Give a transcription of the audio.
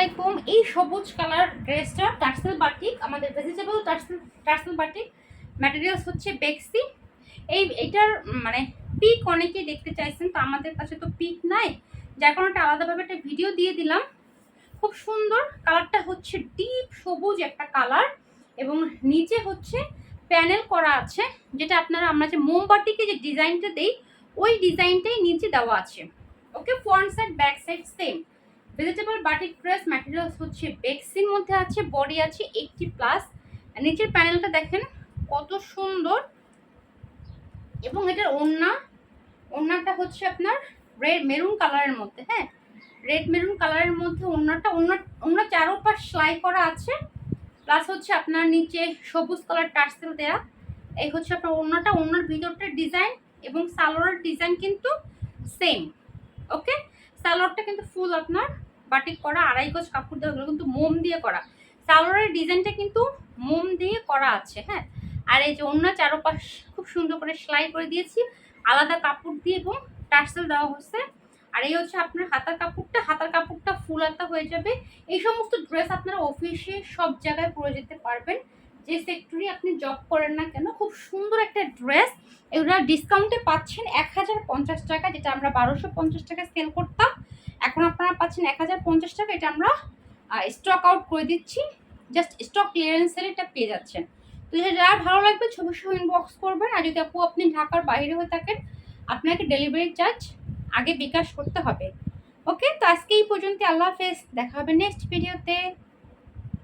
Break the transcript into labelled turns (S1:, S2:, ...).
S1: আলাইকুম। এই সবুজ কালার ড্রেসটা টার্সেল বাটিক, আমাদের ভেজিটেবল টার্সেল টার্সেল বাটিক। ম্যাটেরিয়ালস হচ্ছে বেক্সি এই, এটার মানে পিক অনেকেই দেখতে চাইছেন, তো আমাদের কাছে তো পিক নাই। যার একটা আলাদাভাবে একটা ভিডিও দিয়ে দিলাম। খুব সুন্দর। কালারটা হচ্ছে ডিপ সবুজ একটা কালার এবং নিচে হচ্ছে প্যানেল করা আছে, যেটা আপনারা, আমরা যে মোমবাটিকে যে ডিজাইনটা দেই, ওই ডিজাইনটাই নিচে দেওয়া আছে। Okay front side back side same vegetable batik dress materials হচ্ছে বেক্সির মধ্যে আছে বডি আছে এইটটি প্লাস নিচের প্যানেলটা দেখেন কত সুন্দর। এবং এটার ওড়না, ওড়নাটা হচ্ছে আপনার রেড মেরুন কালারের মধ্যে হ্যাঁ? রেড মেরুন কালারের মধ্যে ওড়নাটা, ওড়না ওড়না চারোপাশ সেলাই করা আছে। প্লাস হচ্ছে আপনার নিচে সবুজ কালার টার্সেল দেয়া। এই হচ্ছে আপনার ওড়নাটা, ওড়নার ভিতরটার ডিজাইন এবং সালোয়ারের ডিজাইন কিন্তু সেম ওকে সালোয়ারটা কিন্তু ফুল আপনার বাটিক করা, আড়াই গজ কাপড় দেওয়া কিন্তু মোম দিয়ে করা। সালোয়ারের ডিজাইনটা কিন্তু মোম দিয়ে করা আছে হ্যাঁ? আর এই যে অন্য চারোপাশ খুব সুন্দর করে সেলাই করে দিয়েছি, আলাদা কাপড় দিয়ে এবং টার্সেল দেওয়া হচ্ছে আর এই হচ্ছে আপনার হাতার কাপড়টা হাতার কাপড়টা ফুল হাতা হয়ে যাবে। এই সমস্ত ড্রেস আপনারা অফিসে সব জায়গায় পরে যেতে পারবেন। যে সেক্টরে আপনি জব করেন না কেন, খুব সুন্দর একটা ড্রেস এগুলো ডিসকাউন্টে পাচ্ছেন এক হাজার পঞ্চাশ টাকা, যেটা আমরা বারোশো পঞ্চাশ টাকা সেল করতাম। এখন আপনারা পাচ্ছেন এক হাজার পঞ্চাশ টাকা, এটা আমরা স্টক আউট করে দিচ্ছি। জাস্ট স্টক ক্লিয়ারেন্সের এটা পেয়ে যাচ্ছেন। তো যারা ভালো লাগবে, ছবি সহ ইনবক্স করবেন। আর যদি আপু, আপনি ঢাকার বাইরে হয়ে থাকেন, আপনাকে ডেলিভারি চার্জ আগে বিকাশ করতে হবে। ওকে তো আজকে এই পর্যন্ত আল্লাহ হাফেজ। দেখা হবে নেক্সট ভিডিওতে